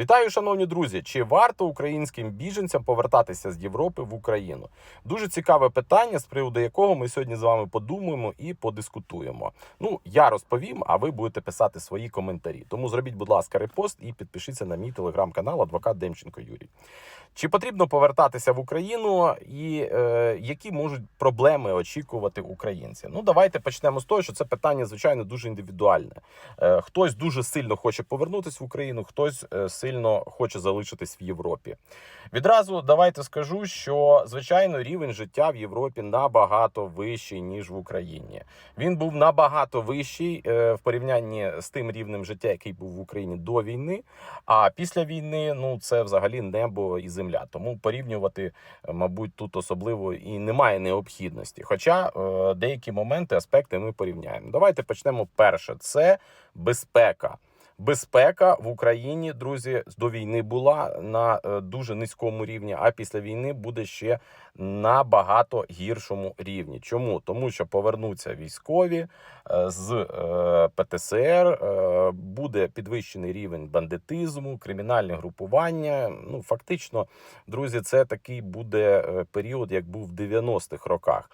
Вітаю, шановні друзі! Чи варто українським біженцям повертатися з Європи в Україну? Дуже цікаве питання, з приводу якого ми сьогодні з вами подумаємо і подискутуємо. Ну, я розповім, а ви будете писати свої коментарі. Тому зробіть, будь ласка, репост і підпишіться на мій телеграм-канал Адвокат Демченко Юрій. Чи потрібно повертатися в Україну, і е, які можуть проблеми очікувати українці? Ну, давайте почнемо з того, що це питання, звичайно, дуже індивідуальне. Е, хтось дуже сильно хоче повернутися в Україну, хтось е, сильно хоче залишитись в Європі. Відразу давайте скажу, що звичайно рівень життя в Європі набагато вищий ніж в Україні. Він був набагато вищий е, в порівнянні з тим рівнем життя, який був в Україні до війни. А після війни ну це взагалі небо і земля. Тому порівнювати, е, мабуть, тут особливо і немає необхідності. Хоча е, деякі моменти, аспекти ми порівняємо. Давайте почнемо перше. Це безпека. Безпека в Україні, друзі, до війни була на е, дуже низькому рівні, а після війни буде ще на багато гіршому рівні. Чому? Тому що повернуться військові з е, ПТСР, е, буде підвищений рівень бандитизму, кримінальне групування. Ну фактично, друзі, це такий буде е, період, як був в 90-х роках.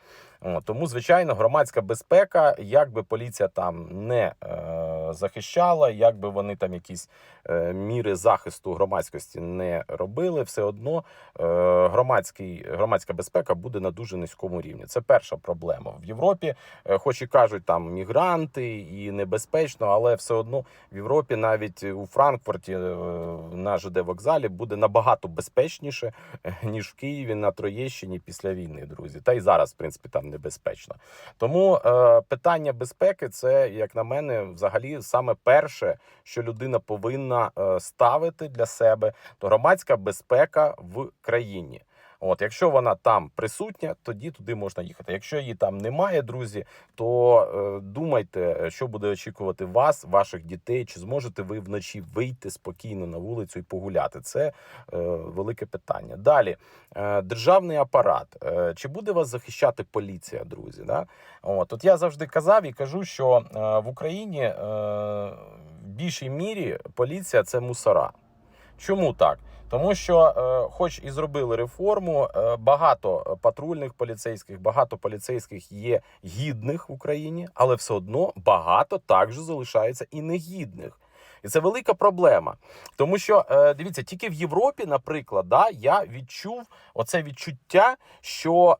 Тому, звичайно, громадська безпека, як би поліція там не захищала, як би вони там якісь міри захисту громадськості не робили, все одно громадський, громадська безпека буде на дуже низькому рівні. Це перша проблема в Європі. Хоч і кажуть, там мігранти і небезпечно, але все одно в Європі, навіть у Франкфурті е, на ЖД вокзалі буде набагато безпечніше е, ніж в Києві на Троєщині після війни, друзі. Та й зараз, в принципі, там небезпечно. Тому е, питання безпеки це, як на мене, взагалі саме перше, що людина повинна е, ставити для себе, то громадська безпека в країні. От, якщо вона там присутня, тоді туди можна їхати. Якщо її там немає, друзі, то е, думайте, що буде очікувати вас, ваших дітей. Чи зможете ви вночі вийти спокійно на вулицю і погуляти? Це е, велике питання. Далі е, державний апарат. Е, чи буде вас захищати поліція, друзі? Да? От, от я завжди казав і кажу, що е, в Україні е, в більшій мірі поліція це мусора. Чому так? Тому що, е, хоч і зробили реформу, е, багато патрульних поліцейських, багато поліцейських є гідних в Україні, але все одно багато також залишається і негідних. І це велика проблема. Тому що е, дивіться, тільки в Європі, наприклад, да, я відчув оце відчуття, що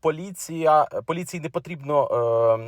поліція поліції не потрібно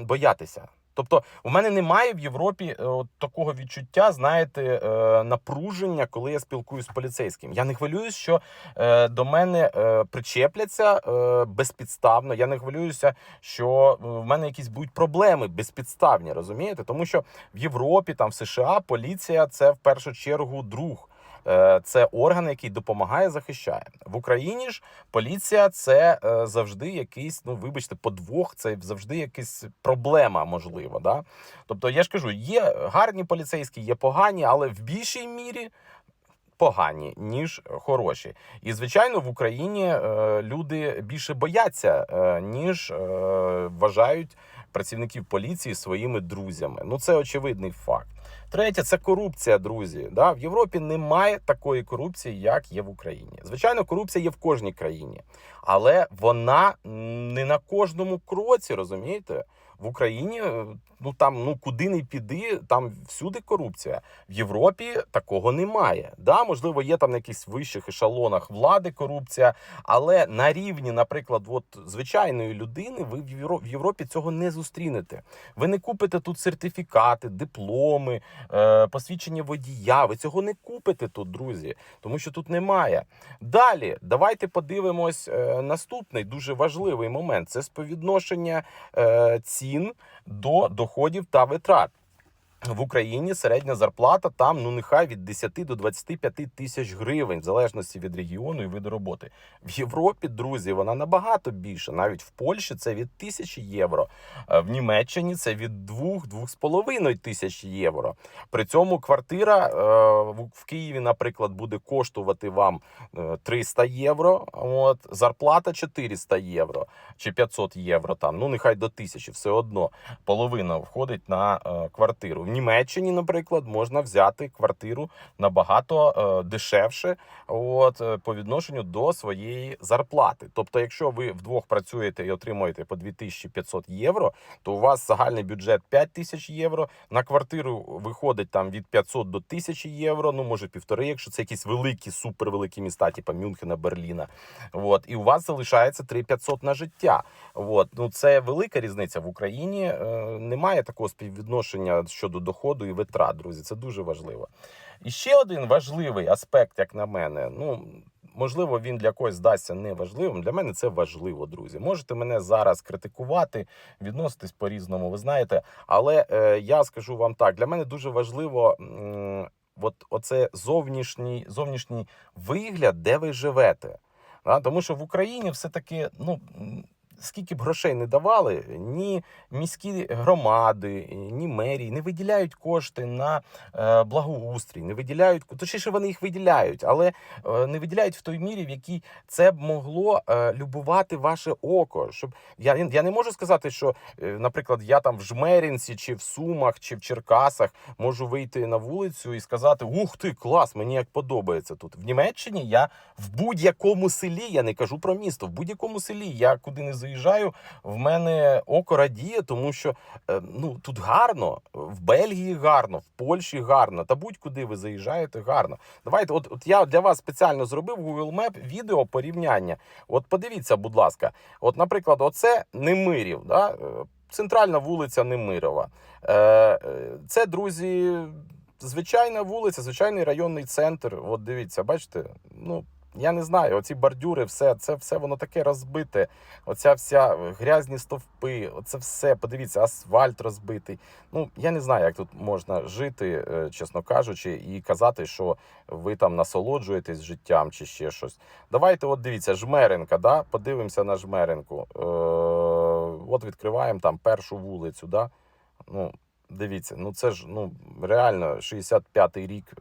боятися. Тобто, у мене немає в Європі е, от такого відчуття, знаєте, е, напруження, коли я спілкуюся з поліцейським. Я не хвилююсь, що е, до мене причепляться безпідставно. Я не хвилююся, що в мене якісь будуть проблеми безпідставні, розумієте? Тому що в Європі, там в США, поліція це в першу чергу друг. Е, Це орган, який допомагає, захищає в Україні. ж поліція це е, завжди якийсь, ну вибачте, подвох, це завжди якась проблема, можливо. Да? Тобто, я ж кажу, є гарні поліцейські, є погані, але в більшій мірі. Погані ніж хороші, і звичайно в Україні е, люди більше бояться, е, ніж е, вважають працівників поліції своїми друзями. Ну це очевидний факт. Третє це корупція, друзі. Да? В Європі немає такої корупції, як є в Україні. Звичайно, корупція є в кожній країні, але вона не на кожному кроці, розумієте? В Україні е, ну там ну куди не піди, там всюди корупція. В Європі такого немає. Да, можливо, є там на якихось вищих ешелонах влади корупція, але на рівні, наприклад, от звичайної людини, ви в Євро- Європі цього не зустрінете. Ви не купите тут сертифікати, дипломи, посвідчення водія. Ви цього не купите тут, друзі, тому що тут немає. Далі давайте подивимось е, наступний дуже важливий момент: це співвідношення е, цін до доходів та витрат. В Україні середня зарплата там ну нехай від 10 до 25 тисяч гривень, в залежності від регіону і виду роботи. В Європі, друзі, вона набагато більше. Навіть в Польщі це від тисячі євро. е, В Німеччині це від 2-2,5 тисяч євро. При цьому квартира е, в- Києві, наприклад, буде коштувати вам е, 300 євро. От зарплата 400 євро чи 500 євро. Там ну нехай до 1000, все одно половина входить на е, квартиру. В Німеччині, наприклад, можна взяти квартиру набагато е, дешевше, от е, по відношенню до своєї зарплати. Тобто, якщо ви вдвох працюєте і отримуєте по 2500 євро, то у вас загальний бюджет 5000 євро. На квартиру виходить там від 500 до 1000 євро, ну може півтори, якщо це якісь великі, супервеликі міста, типу Мюнхена, Берліна. От, і у вас залишається 3500 на життя. От, ну це велика різниця в Україні. Е, немає такого співвідношення щодо доходу і витрат, друзі. Це дуже важливо. І ще один важливий аспект, як на мене, ну. Можливо, він для когось здасться неважливим. Для мене це важливо, друзі. Можете мене зараз критикувати, відноситись по-різному, ви знаєте. Але е, я скажу вам так: для мене дуже важливо м, от, оце зовнішній, зовнішній вигляд, де ви живете. Да? Тому що в Україні все-таки, ну. Скільки б грошей не давали, ні міські громади, ні мерії не виділяють кошти на е, благоустрій, не виділяють точніше, вони їх виділяють, але е, не виділяють в той мірі, в якій це б могло е, любувати ваше око. Щоб я, я не можу сказати, що, наприклад, я там в Жмеринці, чи в Сумах, чи в Черкасах можу вийти на вулицю і сказати: Ух ти, клас, мені як подобається тут. В Німеччині я в будь-якому селі, я не кажу про місто, в будь-якому селі я куди не заїжджаю, в мене око радіє, тому що е, ну тут гарно, в Бельгії гарно, в Польщі гарно, та будь-куди ви заїжджаєте, гарно. Давайте, от, от я для вас спеціально зробив Google Map відео порівняння. От подивіться, будь ласка, от, наприклад, оце Немирів, да? е, центральна вулиця Немирова. Е, Це, друзі, звичайна вулиця, звичайний районний центр. От дивіться, бачите, ну. Я не знаю, оці бордюри, все це все воно таке розбите. Оця вся грязні стовпи, оце все. Подивіться, асфальт розбитий. Ну я не знаю, як тут можна жити, е, чесно кажучи, і казати, що ви там насолоджуєтесь життям чи ще щось. Давайте, от дивіться, жмеренка, да? подивимося на жмеренку. Е, От відкриваємо там першу вулицю. Да? Ну, дивіться, ну це ж ну реально 65-й рік.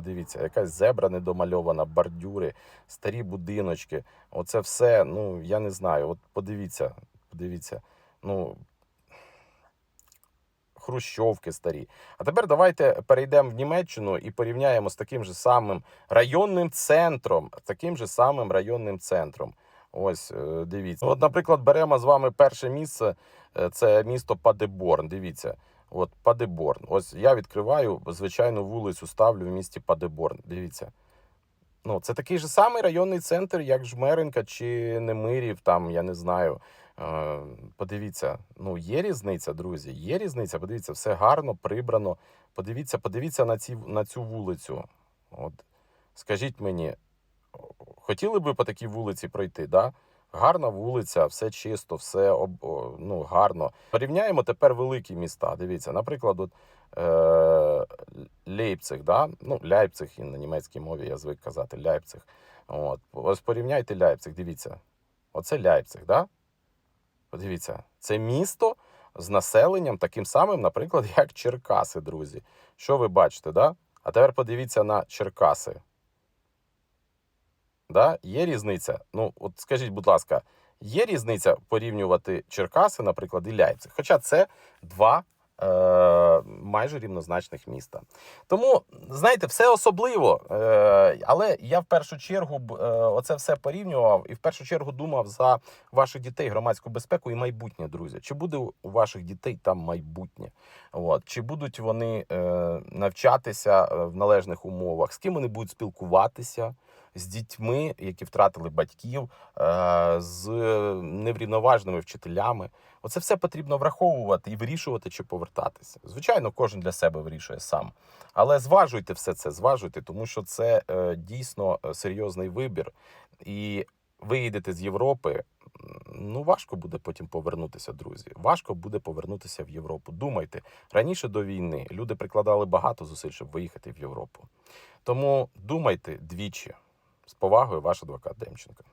Подивіться, якась зебра недомальована, бордюри, старі будиночки. Оце все, ну я не знаю. От подивіться, подивіться. Ну, хрущовки старі. А тепер давайте перейдемо в Німеччину і порівняємо з таким же самим районним центром. Таким же самим районним центром. Ось е, дивіться. От, наприклад, беремо з вами перше місце. е, Це місто Падеборн. Дивіться. От Падеборн. Ось я відкриваю звичайну вулицю, ставлю в місті Падеборн. Дивіться. Ну, це такий же самий районний центр, як Жмеренка чи Немирів, там, я не знаю. Е, подивіться, ну є різниця, друзі. Є різниця. Подивіться, все гарно, прибрано. Подивіться, подивіться на, ці, на цю вулицю. От. Скажіть мені, хотіли би по такій вулиці пройти? Да? Гарна вулиця, все чисто, все ну, гарно. Порівняємо тепер великі міста. Дивіться, наприклад, от, е, Лейпциг, да? ну, Ляйпциг на німецькій мові я звик казати Ляйпциг. От. Ось порівняйте Ляйпциг, дивіться. Оце Ляйпциг, да? Подивіться, це місто з населенням таким самим, наприклад, як Черкаси, друзі. Що ви бачите, да? А тепер подивіться на Черкаси. Да? Є різниця. Ну, от скажіть, будь ласка, є різниця порівнювати Черкаси, наприклад, і Ляйпциг? Хоча це два е, майже рівнозначних міста. Тому, знаєте, все особливо. Е, але я в першу чергу е, оце все порівнював і в першу чергу думав за ваших дітей, громадську безпеку і майбутнє, друзі. Чи буде у ваших дітей там майбутнє? От. Чи будуть вони е, навчатися е, в належних умовах? З ким вони будуть спілкуватися? З дітьми, які втратили батьків, е, з неврівноважними вчителями. Оце все потрібно враховувати і вирішувати, чи повертатися. Звичайно, кожен для себе вирішує сам. Але зважуйте все це, зважуйте, тому що це е, дійсно е, серйозний вибір. І виїдете з Європи. Ну, важко буде потім повернутися, друзі. Важко буде повернутися в Європу. Думайте, раніше до війни люди прикладали багато зусиль, щоб виїхати в Європу. Тому думайте двічі. З повагою, ваш адвокат Демченко.